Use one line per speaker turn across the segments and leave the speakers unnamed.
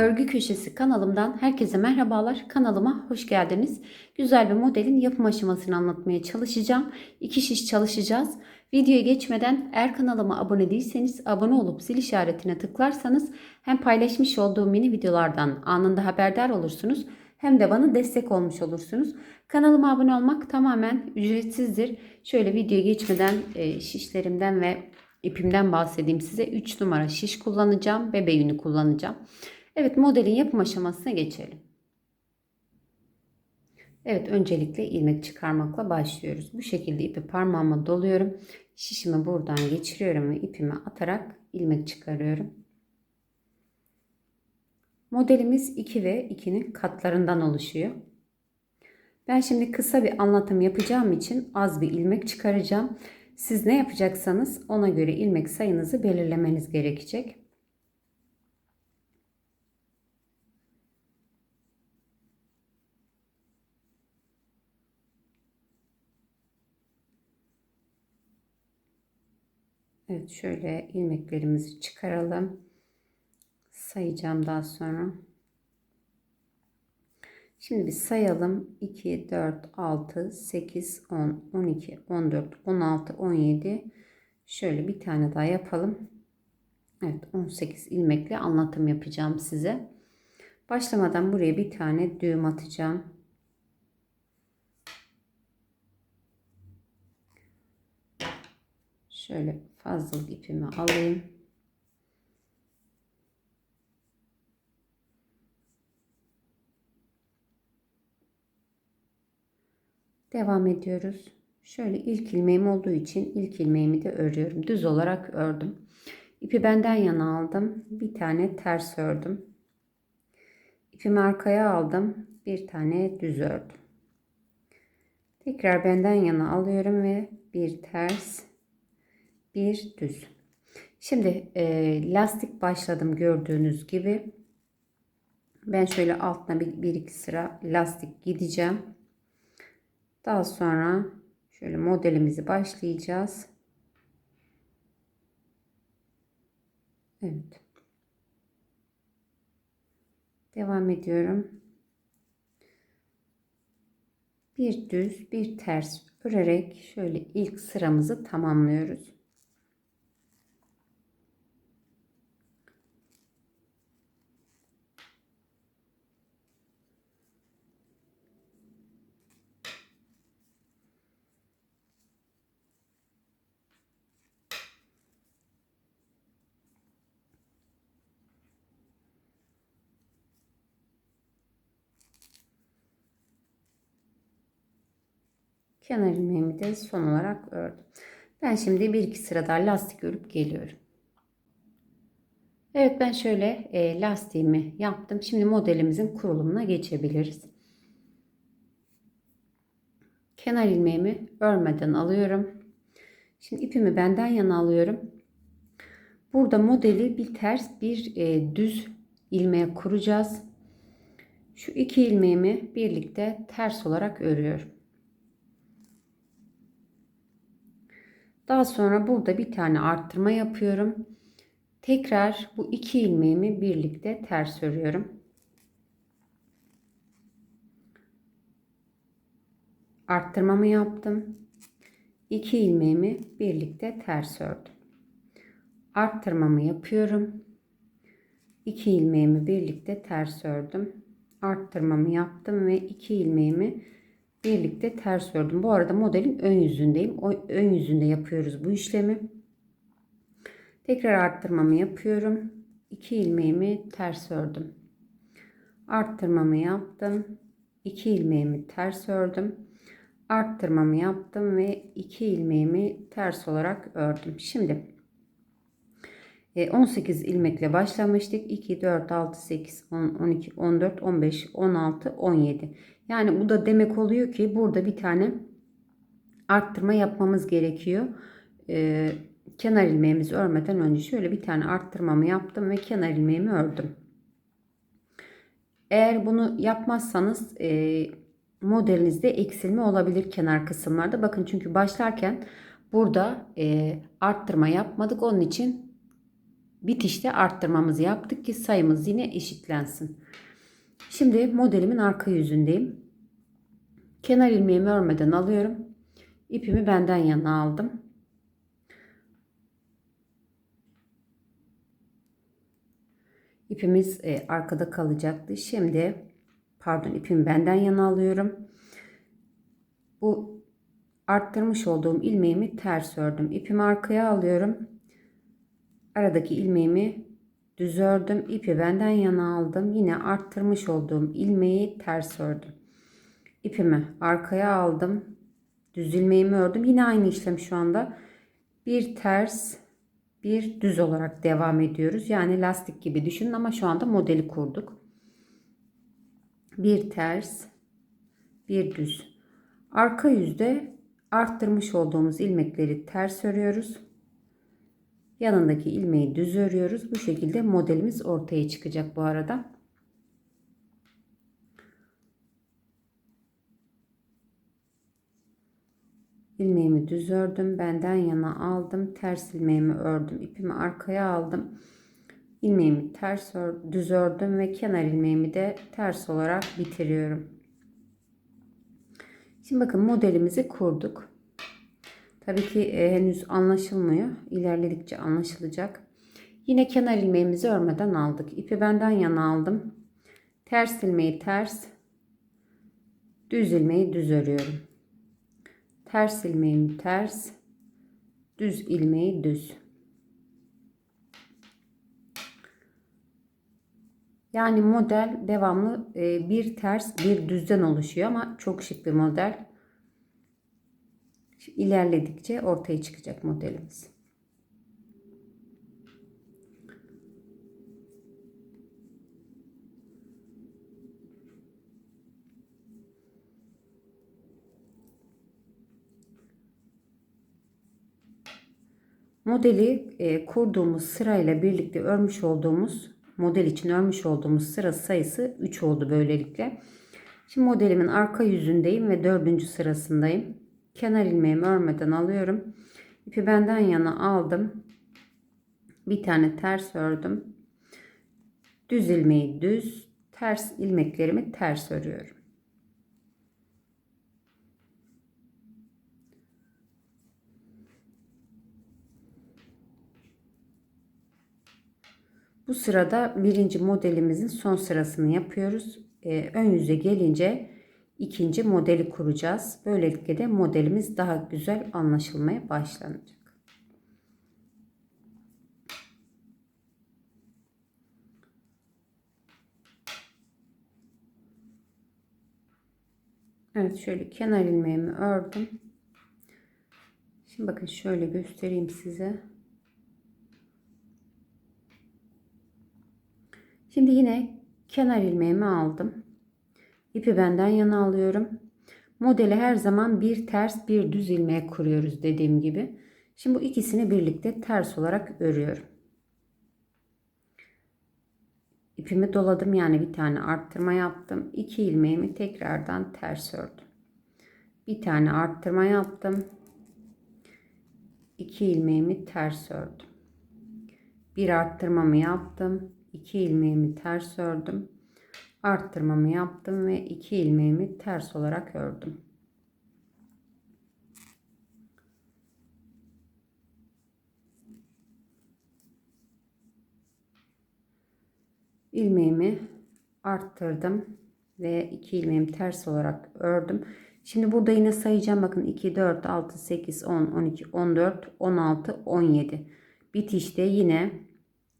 Örgü Köşesi kanalımdan herkese merhabalar. Kanalıma hoş geldiniz. Güzel bir modelin yapım aşamasını anlatmaya çalışacağım. İki şiş çalışacağız. Videoya geçmeden eğer kanalıma abone değilseniz abone olup zil işaretine tıklarsanız hem paylaşmış olduğum mini videolardan anında haberdar olursunuz hem de bana destek olmuş olursunuz. Kanalıma abone olmak tamamen ücretsizdir. Şöyle videoya geçmeden e, şişlerimden ve ipimden bahsedeyim size. 3 numara şiş kullanacağım. Bebe yünü kullanacağım. Evet modelin yapım aşamasına geçelim. Evet öncelikle ilmek çıkarmakla başlıyoruz. Bu şekilde ipi parmağıma doluyorum. Şişimi buradan geçiriyorum ve ipimi atarak ilmek çıkarıyorum. Modelimiz 2 ve 2'nin katlarından oluşuyor. Ben şimdi kısa bir anlatım yapacağım için az bir ilmek çıkaracağım. Siz ne yapacaksanız ona göre ilmek sayınızı belirlemeniz gerekecek. Evet şöyle ilmeklerimizi çıkaralım. Sayacağım daha sonra. Şimdi bir sayalım. 2, 4, 6, 8, 10, 12, 14, 16, 17. Şöyle bir tane daha yapalım. Evet 18 ilmekle anlatım yapacağım size. Başlamadan buraya bir tane düğüm atacağım. Şöyle fazlalık ipimi alayım. Devam ediyoruz. Şöyle ilk ilmeğim olduğu için ilk ilmeğimi de örüyorum. Düz olarak ördüm. İpi benden yana aldım. Bir tane ters ördüm. İpimi arkaya aldım. Bir tane düz ördüm. Tekrar benden yana alıyorum ve bir ters, bir düz. Şimdi e, lastik başladım gördüğünüz gibi. Ben şöyle altına bir, bir iki sıra lastik gideceğim. Daha sonra şöyle modelimizi başlayacağız. Evet. Devam ediyorum. Bir düz, bir ters örerek şöyle ilk sıramızı tamamlıyoruz. Kenar ilmeğimi de son olarak ördüm. Ben şimdi bir iki sıra daha lastik örüp geliyorum. Evet ben şöyle e, lastiğimi yaptım. Şimdi modelimizin kurulumuna geçebiliriz. Kenar ilmeğimi örmeden alıyorum. Şimdi ipimi benden yana alıyorum. Burada modeli bir ters bir e, düz ilmeğe kuracağız. Şu iki ilmeğimi birlikte ters olarak örüyorum. Daha sonra burada bir tane arttırma yapıyorum. Tekrar bu iki ilmeğimi birlikte ters örüyorum. Arttırmamı yaptım. İki ilmeğimi birlikte ters ördüm. Arttırmamı yapıyorum. İki ilmeğimi birlikte ters ördüm. Arttırmamı yaptım ve iki ilmeğimi birlikte ters ördüm. Bu arada modelin ön yüzündeyim. O ön yüzünde yapıyoruz bu işlemi. Tekrar arttırmamı yapıyorum. 2 ilmeğimi ters ördüm. Arttırmamı yaptım. 2 ilmeğimi ters ördüm. Arttırmamı yaptım ve 2 ilmeğimi ters olarak ördüm. Şimdi 18 e, ilmekle başlamıştık. 2, 4, 6, 8, 10, 12, 14, 15, 16, 17. Yani bu da demek oluyor ki burada bir tane arttırma yapmamız gerekiyor. Ee, kenar ilmeğimizi örmeden önce şöyle bir tane arttırmamı yaptım ve kenar ilmeğimi ördüm. Eğer bunu yapmazsanız e, modelinizde eksilme olabilir kenar kısımlarda. Bakın çünkü başlarken burada e, arttırma yapmadık. Onun için bitişte arttırmamızı yaptık ki sayımız yine eşitlensin. Şimdi modelimin arka yüzündeyim. Kenar ilmeğimi örmeden alıyorum. İpimi benden yana aldım. İpimiz e, arkada kalacaktı. Şimdi pardon ipimi benden yana alıyorum. Bu arttırmış olduğum ilmeğimi ters ördüm. İpimi arkaya alıyorum. Aradaki ilmeğimi düz ördüm. İpi benden yana aldım. Yine arttırmış olduğum ilmeği ters ördüm. İpimi arkaya aldım. Düz ilmeğimi ördüm. Yine aynı işlem şu anda. Bir ters, bir düz olarak devam ediyoruz. Yani lastik gibi düşünün ama şu anda modeli kurduk. Bir ters, bir düz. Arka yüzde arttırmış olduğumuz ilmekleri ters örüyoruz. Yanındaki ilmeği düz örüyoruz. Bu şekilde modelimiz ortaya çıkacak bu arada. ilmeğimi düz ördüm. Benden yana aldım. Ters ilmeğimi ördüm. ipimi arkaya aldım. ilmeğimi ters ör, düz ördüm ve kenar ilmeğimi de ters olarak bitiriyorum. Şimdi bakın modelimizi kurduk. Tabii ki e, henüz anlaşılmıyor. İlerledikçe anlaşılacak. Yine kenar ilmeğimizi örmeden aldık. İpi benden yana aldım. Ters ilmeği ters, düz ilmeği düz örüyorum. Ters ilmeğimi ters, düz ilmeği düz. Yani model devamlı e, bir ters bir düzden oluşuyor ama çok şık bir model. İlerledikçe ortaya çıkacak modelimiz. Modeli e, kurduğumuz sırayla birlikte örmüş olduğumuz model için örmüş olduğumuz sıra sayısı 3 oldu böylelikle. Şimdi modelimin arka yüzündeyim ve dördüncü sırasındayım. Kenar ilmeğimi örmeden alıyorum. İpi benden yana aldım. Bir tane ters ördüm. Düz ilmeği düz, ters ilmeklerimi ters örüyorum. Bu sırada birinci modelimizin son sırasını yapıyoruz. Ee, ön yüze gelince ikinci modeli kuracağız. Böylelikle de modelimiz daha güzel anlaşılmaya başlanacak. Evet şöyle kenar ilmeğimi ördüm. Şimdi bakın şöyle göstereyim size. Şimdi yine kenar ilmeğimi aldım. İpi benden yana alıyorum. Modeli her zaman bir ters bir düz ilmeğe kuruyoruz dediğim gibi. Şimdi bu ikisini birlikte ters olarak örüyorum. İpimi doladım yani bir tane arttırma yaptım. İki ilmeğimi tekrardan ters ördüm. Bir tane arttırma yaptım. İki ilmeğimi ters ördüm. Bir arttırmamı yaptım. 2 ilmeğimi ters ördüm. Arttırmamı yaptım ve 2 ilmeğimi ters olarak ördüm. ilmeğimi arttırdım ve 2 ilmeğimi ters olarak ördüm. Şimdi burada yine sayacağım. Bakın 2, 4, 6, 8, 10, 12, 14, 16, 17. Bitişte yine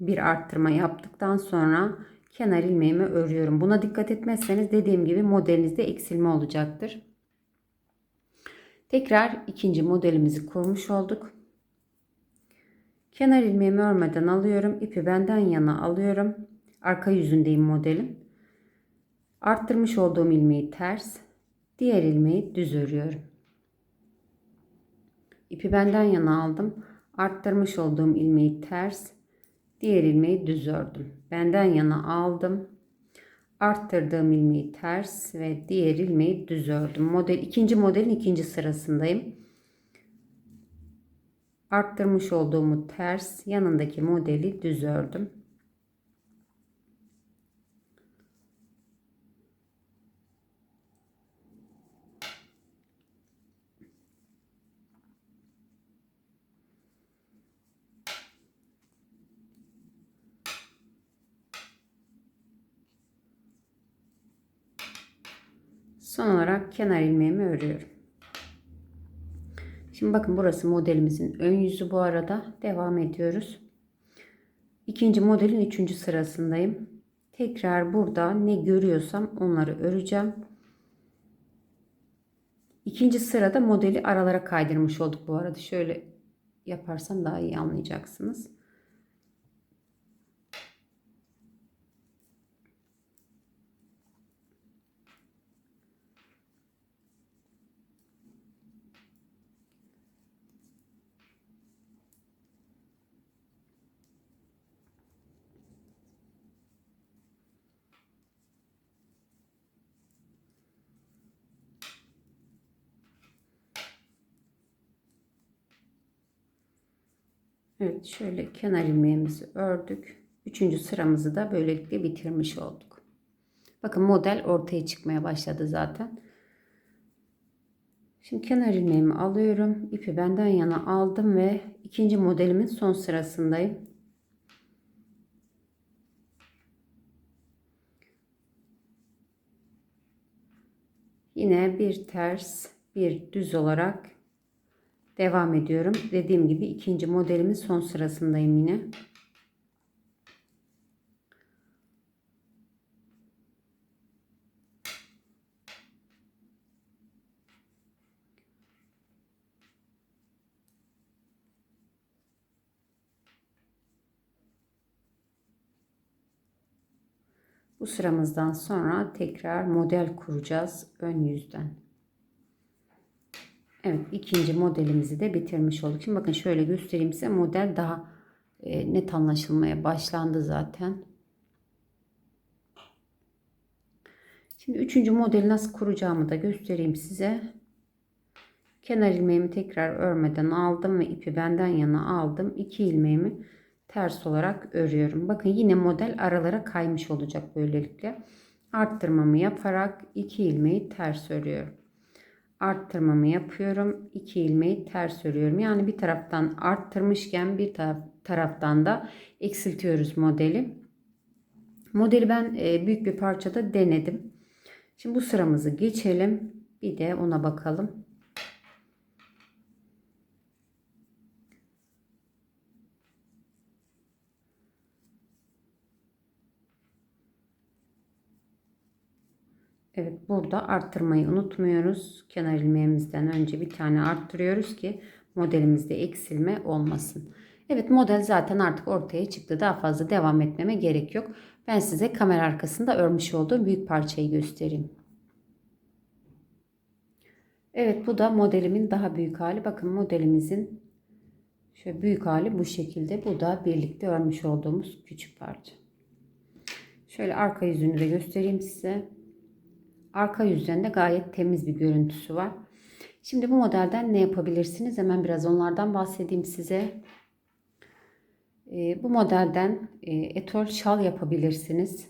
bir arttırma yaptıktan sonra kenar ilmeğimi örüyorum. Buna dikkat etmezseniz dediğim gibi modelinizde eksilme olacaktır. Tekrar ikinci modelimizi kurmuş olduk. Kenar ilmeğimi örmeden alıyorum. İpi benden yana alıyorum. Arka yüzündeyim modelin. Arttırmış olduğum ilmeği ters, diğer ilmeği düz örüyorum. İpi benden yana aldım. Arttırmış olduğum ilmeği ters, Diğer ilmeği düz ördüm. Benden yana aldım. Arttırdığım ilmeği ters ve diğer ilmeği düz ördüm. Model ikinci modelin ikinci sırasındayım. arttırmış olduğumu ters yanındaki modeli düz ördüm. Son olarak kenar ilmeğimi örüyorum. Şimdi bakın burası modelimizin ön yüzü bu arada. Devam ediyoruz. İkinci modelin üçüncü sırasındayım. Tekrar burada ne görüyorsam onları öreceğim. İkinci sırada modeli aralara kaydırmış olduk bu arada. Şöyle yaparsam daha iyi anlayacaksınız. Evet şöyle kenar ilmeğimizi ördük. Üçüncü sıramızı da böylelikle bitirmiş olduk. Bakın model ortaya çıkmaya başladı zaten. Şimdi kenar ilmeğimi alıyorum. İpi benden yana aldım ve ikinci modelimin son sırasındayım. Yine bir ters, bir düz olarak Devam ediyorum. Dediğim gibi ikinci modelimin son sırasındayım yine. Bu sıramızdan sonra tekrar model kuracağız ön yüzden. Evet ikinci modelimizi de bitirmiş olduk. Şimdi bakın şöyle göstereyim size model daha e, net anlaşılmaya başlandı zaten. Şimdi üçüncü modeli nasıl kuracağımı da göstereyim size. Kenar ilmeğimi tekrar örmeden aldım ve ipi benden yana aldım. İki ilmeğimi ters olarak örüyorum. Bakın yine model aralara kaymış olacak böylelikle. Arttırmamı yaparak iki ilmeği ters örüyorum arttırmamı yapıyorum. 2 ilmeği ters örüyorum. Yani bir taraftan arttırmışken bir taraf, taraftan da eksiltiyoruz modeli. Modeli ben e, büyük bir parçada denedim. Şimdi bu sıramızı geçelim. Bir de ona bakalım. Evet burada arttırmayı unutmuyoruz. Kenar ilmeğimizden önce bir tane arttırıyoruz ki modelimizde eksilme olmasın. Evet model zaten artık ortaya çıktı. Daha fazla devam etmeme gerek yok. Ben size kamera arkasında örmüş olduğum büyük parçayı göstereyim. Evet bu da modelimin daha büyük hali. Bakın modelimizin şöyle büyük hali bu şekilde. Bu da birlikte örmüş olduğumuz küçük parça. Şöyle arka yüzünü de göstereyim size. Arka yüzlerinde gayet temiz bir görüntüsü var. Şimdi bu modelden ne yapabilirsiniz? Hemen biraz onlardan bahsedeyim size. E, bu modelden e, etol şal yapabilirsiniz.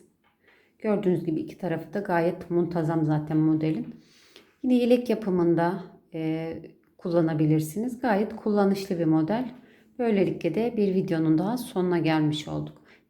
Gördüğünüz gibi iki tarafı da gayet muntazam zaten modelin. Yine yelek yapımında e, kullanabilirsiniz. Gayet kullanışlı bir model. Böylelikle de bir videonun daha sonuna gelmiş olduk.